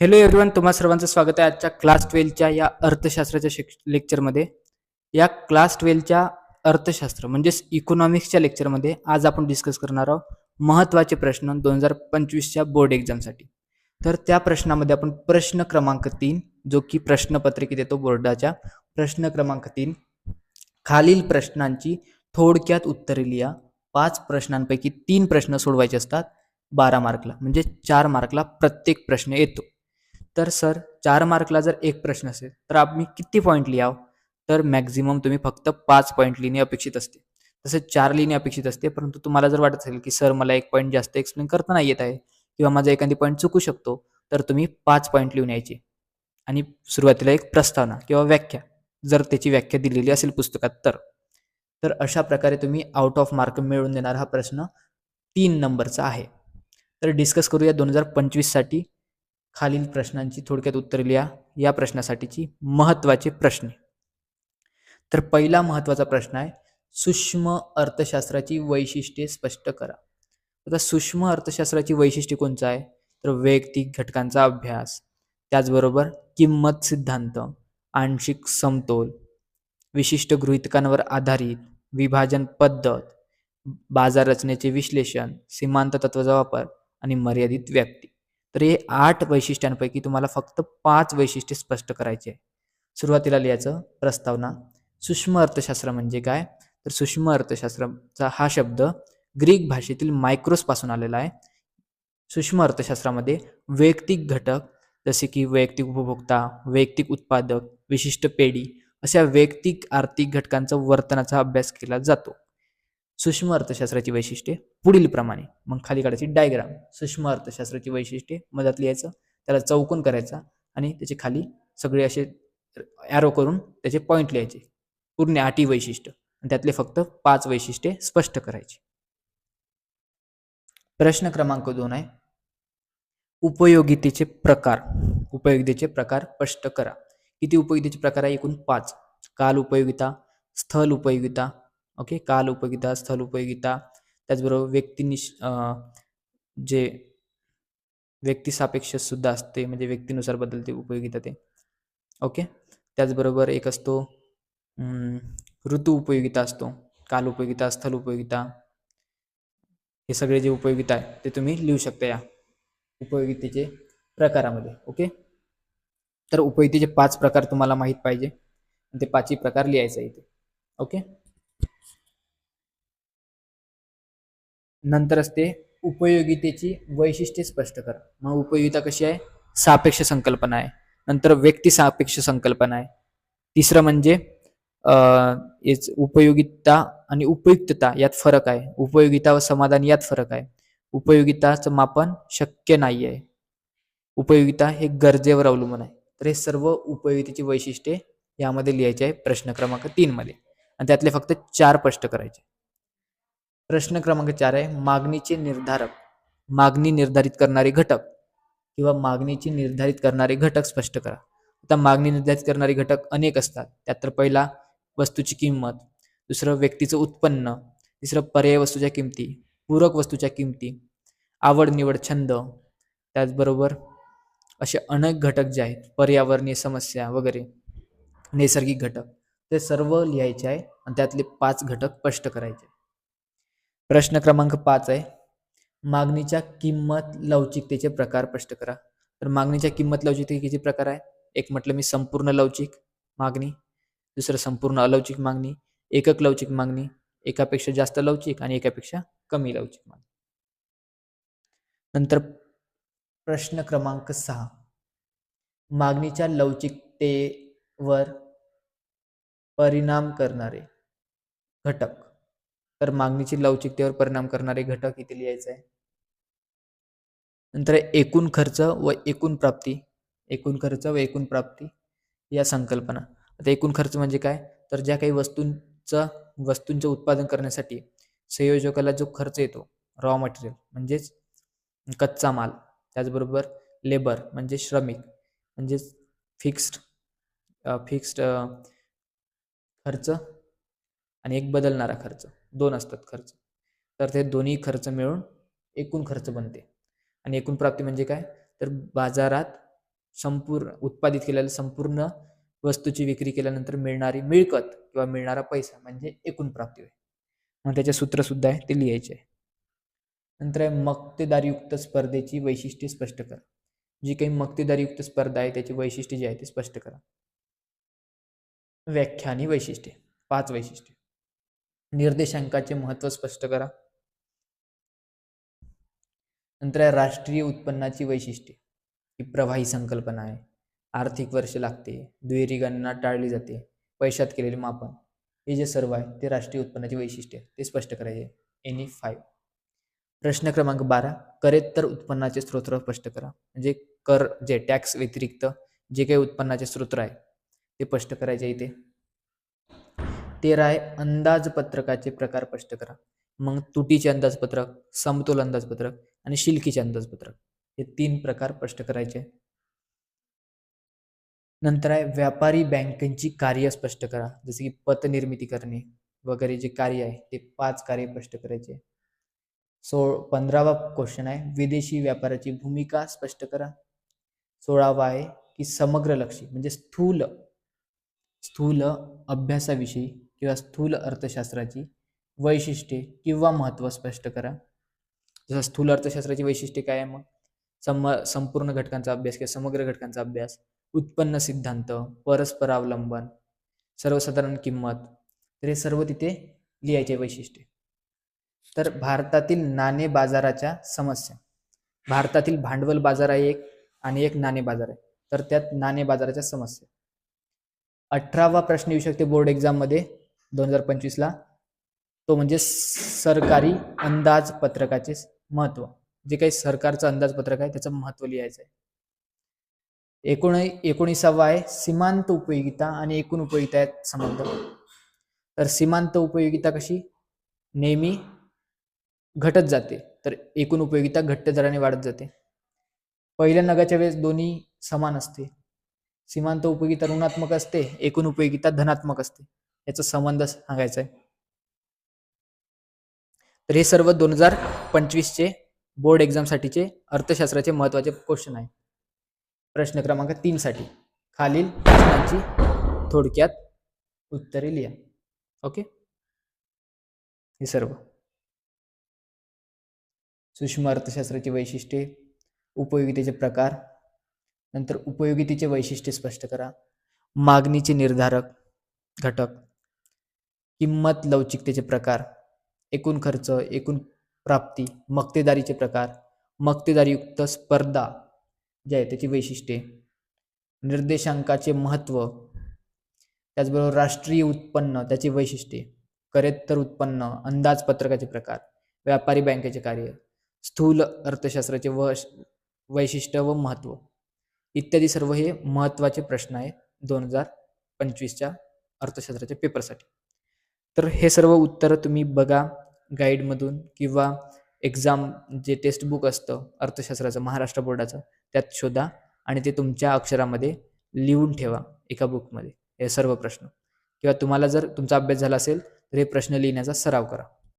Hello everyone तुम्हा सर्वांचं स्वागत आहे आजच्या क्लास ट्वेल्वच्या या अर्थशास्त्राच्या शिक लेक्चरमध्ये या क्लास ट्वेल्वच्या अर्थशास्त्र म्हणजेच इकॉनॉमिक्सच्या लेक्चरमध्ये आज आपण डिस्कस करणार आहोत महत्त्वाचे प्रश्न दोन हजार पंचवीसच्या बोर्ड एक्झामसाठी तर त्या प्रश्नामध्ये आपण प्रश्न क्रमांक तीन जो की प्रश्नपत्रिकेत येतो बोर्डाच्या प्रश्न क्रमांक तीन खालील प्रश्नांची थोडक्यात उत्तरे लिहा. पाच प्रश्नांपैकी तीन प्रश्न सोडवायचे असतात बारा मार्कला म्हणजे चार मार्कला प्रत्येक प्रश्न येतो. तर सर चार मार्कला जर एक प्रश्न असेल तर आम्ही किती पॉईंट लिहाव? तर मॅक्झिमम तुम्ही फक्त पाच पॉईंट लिहिणे अपेक्षित असते. तसेच चार लिहिणे अपेक्षित असते परंतु तुम्हाला जर वाटत असेल की सर मला एक पॉईंट जास्त एक्सप्लेन करता नाही येत आहे किंवा माझा एखादी पॉईंट चुकू शकतो तर तुम्ही पाच पॉईंट लिहून यायचे. आणि सुरुवातीला एक प्रस्तावना किंवा व्याख्या जर त्याची व्याख्या दिलेली असेल पुस्तकात तर. तर अशा प्रकारे तुम्ही आउट ऑफ मार्क मिळवून देणारा हा प्रश्न तीन नंबरचा आहे. तर डिस्कस करूया दोन हजार पंचवीससाठी. खालील प्रश्नांची थोडक्यात उत्तरे लिहा. या प्रश्नासाठीची महत्त्वाचे प्रश्न. तर पहिला महत्त्वाचा प्रश्न आहे सूक्ष्म अर्थशास्त्राची वैशिष्ट्ये स्पष्ट करा. आता सूक्ष्म अर्थशास्त्राची वैशिष्ट्ये कोणचं आहे? तर वैयक्तिक घटकांचा अभ्यास त्याचबरोबर किंमत सिद्धांत आंशिक समतोल विशिष्ट गृहितकांवर आधारित विभाजन पद्धत बाजार रचनेचे विश्लेषण सीमांत तत्वाचा वापर आणि मर्यादित व्याप्ती. तर हे आठ वैशिष्ट्यांपैकी तुम्हाला फक्त पाच वैशिष्ट्ये स्पष्ट करायची आहे. सुरुवातीला लिहायचं प्रस्तावना. सूक्ष्म अर्थशास्त्र म्हणजे काय? तर सूक्ष्म अर्थशास्त्राचा हा शब्द ग्रीक भाषेतील मायक्रोसपासून आलेला आहे. सूक्ष्म अर्थशास्त्रामध्ये वैयक्तिक घटक जसे की वैयक्तिक उपभोक्ता वैयक्तिक उत्पादक विशिष्ट पेढी अशा वैयक्तिक आर्थिक घटकांचा वर्तनाचा अभ्यास केला जातो. सूक्ष्म अर्थशास्त्राची वैशिष्ट्ये पुढील प्रमाणे मग खाली काढायची डायग्राम सूक्ष्म अर्थशास्त्राची वैशिष्ट्ये. मधात लिहायचं. त्याला चौकोन करायचा. आणि त्याचे खाली सगळे असे ॲरो करून त्याचे पॉईंट लिहायचे. पूर्ण आठी वैशिष्ट्य. आणि त्यातले फक्त पाच वैशिष्ट्ये स्पष्ट करायची. प्रश्न क्रमांक दोन आहे. उपयोगितेचे प्रकार. उपयोगितेचे प्रकार स्पष्ट करा. किती उपयोगितेचे प्रकार आहे? एकूण पाच. काल उपयोगिता स्थल उपयोगिता ओके? काल उपयोगिता स्थल उपयोगिता त्याचबरोबर व्यक्तिनिश जे व्यक्तिसापेक्ष सुद्धा असते म्हणजे व्यक्तीनुसार बदलते उपयोगिता ते. ओके? त्याचबरोबर एक असतो ऋतू उपयोगिता असतो काल उपयोगिता स्थल उपयोगिता. हे सगळे जे उपयोगिता आहे ते तुम्ही लिहू शकता या उपयोगितेचे प्रकारामध्ये ओके? तर उपयोगितेचे पाच प्रकार तुम्हाला माहीत पाहिजे. ते पाचही प्रकार लिहायचं इथे ओके? नंतर असते उपयोगितेची वैशिष्ट्ये स्पष्ट करा. मग उपयोगिता कशी आहे? सापेक्ष संकल्पना आहे. नंतर व्यक्ती सापेक्ष संकल्पना आहे. तिसरं म्हणजे उपयोगिता आणि उपयुक्तता यात फरक आहे. उपयोगिता व समाधान यात फरक आहे. उपयोगिताचं मापन शक्य नाही आहे. उपयोगिता हे गरजेवर अवलंबून आहे. तर हे सर्व उपयोगितेची वैशिष्ट्ये यामध्ये लिहायचे आहे प्रश्न क्रमांक तीनमध्ये आणि त्यातले फक्त चार स्पष्ट करायचे. प्रश्न क्रमांक चार आहे मागणीचे निर्धारक. मागणी निर्धारित करणारे घटक किंवा मागणीची निर्धारित करणारे घटक स्पष्ट करा. आता मागणी निर्धारित करणारे घटक अनेक असतात. त्यात तर पहिला वस्तूची किंमत. दुसरं व्यक्तीचं उत्पन्न. तिसरं पर्याय वस्तूच्या किमती. पूरक वस्तूच्या किमती. आवड निवड छंद. त्याचबरोबर असे अनेक घटक जे आहेत पर्यावरणीय समस्या वगैरे नैसर्गिक घटक. ते सर्व लिहायचे आहे आणि त्यातले पाच घटक स्पष्ट करायचे प्रश्न क्रमांक पाच आहे. मागणीच्या किंमत लवचिकतेचे प्रकार स्पष्ट करा. तर मागणीच्या किंमत लवचिकते किती प्रकार आहे. एक म्हटलं मी संपूर्ण लवचिक मागणी दुसरं संपूर्ण अलवचिक मागणी एकक लवचिक मागणी एकापेक्षा जास्त लवचिक आणि एकापेक्षा कमी लवचिक मागणी. नंतर प्रश्न क्रमांक सहा. मागणीच्या लवचिकतेवर परिणाम करणारे घटक. तर मागणीची लवचिकतेवर परिणाम करणारे घटक इथे लिहायचे आहे. नंतर एकूण खर्च व एकूण प्राप्ती. एकूण खर्च व एकूण प्राप्ती या संकल्पना. आता एकूण खर्च म्हणजे काय? तर ज्या काही वस्तूंचा वस्तूंचं उत्पादन करण्यासाठी संयोजकाला जो खर्च येतो रॉ मटेरियल म्हणजेच कच्चा माल त्याचबरोबर लेबर म्हणजे श्रमिक म्हणजेच फिक्स्ड फिक्स्ड खर्च आणि एक बदलणारा खर्च. दोन असतात खर्च. तर ते दोन्ही खर्च मिळून एकूण खर्च बनते. आणि एकूण प्राप्ती म्हणजे काय? तर बाजारात संपूर्ण उत्पादित केलेल्या संपूर्ण वस्तूची विक्री केल्यानंतर मिळणारी मिळकत किंवा मिळणारा पैसा म्हणजे एकूण प्राप्ती होय. मग त्याचे सूत्रसुद्धा आहे ते लिहायचे आहे. नंतर आहे मक्तेदारयुक्त स्पर्धेची वैशिष्ट्ये स्पष्ट करा. जी काही मक्तेदारयुक्त स्पर्धा आहे त्याची वैशिष्ट्ये जी आहे ते स्पष्ट करा. व्याख्या आणि वैशिष्ट्ये. पाच वैशिष्ट्ये. निर्देशांकाचे महत्त्व स्पष्ट करा. नंतर आहे राष्ट्रीय उत्पन्नाची वैशिष्ट्ये. ही प्रवाही संकल्पना आहे. आर्थिक वर्ष लागते. दुहेरी गणना टाळली जाते. पैशात केलेले मापन. हे जे सर्व आहे ते राष्ट्रीय उत्पन्नाची वैशिष्ट्ये. ते स्पष्ट करायचे. Any five. प्रश्न क्रमांक बारा. करेत्तर उत्पन्नाचे स्रोत स्पष्ट करा. म्हणजे कर जे टॅक्स व्यतिरिक्त जे काही उत्पन्नाचे स्रोत आहे ते स्पष्ट करायचे इथे. तेरा आहे अंदाजपत्रकाचे प्रकार स्पष्ट करा. मग तुटीचे अंदाजपत्रक समतोल अंदाजपत्रक आणि शिल्कीचे अंदाजपत्रक हे तीन प्रकार स्पष्ट करायचे. नंतर आहे व्यापारी बँकेची कार्य स्पष्ट करा. जसे की पतनिर्मिती करणे वगैरे जे कार्य आहे ते पाच कार्य स्पष्ट करायचे. सो पंधरावा क्वेश्चन आहे विदेशी व्यापाराची भूमिका स्पष्ट करा. सोळावा आहे की समग्र लक्षी म्हणजे स्थूल स्थूल अभ्यासाविषयी किंवा स्थूल अर्थशास्त्राची वैशिष्ट्ये किंवा महत्त्व स्पष्ट करा. जसं स्थूल अर्थशास्त्राची वैशिष्ट्ये काय आहे मग? सम संपूर्ण घटकांचा अभ्यास किंवा समग्र घटकांचा अभ्यास उत्पन्न सिद्धांत परस्पर अवलंबन सर्वसाधारण किंमत तर हे सर्व तिथे लिहायचे वैशिष्ट्ये. तर भारतातील नाणे बाजाराच्या समस्या. भारतातील भांडवल बाजार आहे एक आणि एक नाणे बाजार आहे. तर त्यात नाणे बाजाराच्या समस्या. अठरावा प्रश्न येऊ शकते बोर्ड एक्झाममध्ये दोन हजार पंचवीसला. तो म्हणजे सरकारी अंदाजपत्रकाचे महत्त्व. जे काही सरकारचं अंदाजपत्रक आहे त्याचं महत्त्व लिहायचं आहे. एकूण एकोणीसावा आहे सीमांत उपयोगिता आणि एकूण उपयोगिता आहेत संबंध. तर सीमांत उपयोगिता कशी? नेहमी घटत जाते. तर एकूण उपयोगिता घट्ट दराने वाढत जाते. पहिल्या नगाच्या वेळेस दोन्ही समान असते. सीमांत उपयोगिता ऋणात्मक असते एकूण उपयोगिता धनात्मक असते. याचा संबंध सांगायचा आहे तर हे सर्व दोन हजार पंचवीसचे बोर्ड एक्झामसाठीचे अर्थशास्त्राचे महत्त्वाचे क्वेश्चन आहे प्रश्न क्रमांक तीन साठी. खालील प्रश्नांची थोडक्यात उत्तरे लिहा. ओके हे सर्व. सूक्ष्म अर्थशास्त्राची वैशिष्ट्ये उपयोगितेचे प्रकार नंतर उपयोगितेचे वैशिष्ट्ये स्पष्ट करा. मागणीचे निर्धारक घटक. किंमत लवचिकतेचे प्रकार एकूण खर्च एकूण प्राप्ती मक्तेदारीचे प्रकार मक्तेदारीयुक्त स्पर्धा जे आहे त्याची वैशिष्ट्ये निर्देशांकाचे महत्त्व त्याचबरोबर राष्ट्रीय उत्पन्न त्याची वैशिष्ट्ये करेत्तर उत्पन्न अंदाजपत्रकाचे प्रकार व्यापारी बँकेचे कार्य स्थूल अर्थशास्त्राचे व वैशिष्ट्य व महत्त्व इत्यादी सर्व हे महत्त्वाचे प्रश्न आहेत दोन हजार पंचवीसच्या अर्थशास्त्राच्या पेपरसाठी तर हे सर्व उत्तरं तुम्ही बघा गाईडमधून किंवा एक्झाम जे टेस्ट बुक असतं अर्थशास्त्राचं महाराष्ट्र बोर्डाचं त्यात शोधा आणि ते तुमच्या अक्षरामध्ये लिहून ठेवा एका बुकमध्ये हे सर्व प्रश्न. किंवा तुम्हाला जर तुमचा अभ्यास झाला असेल तर हे प्रश्न लिहिण्याचा सराव करा.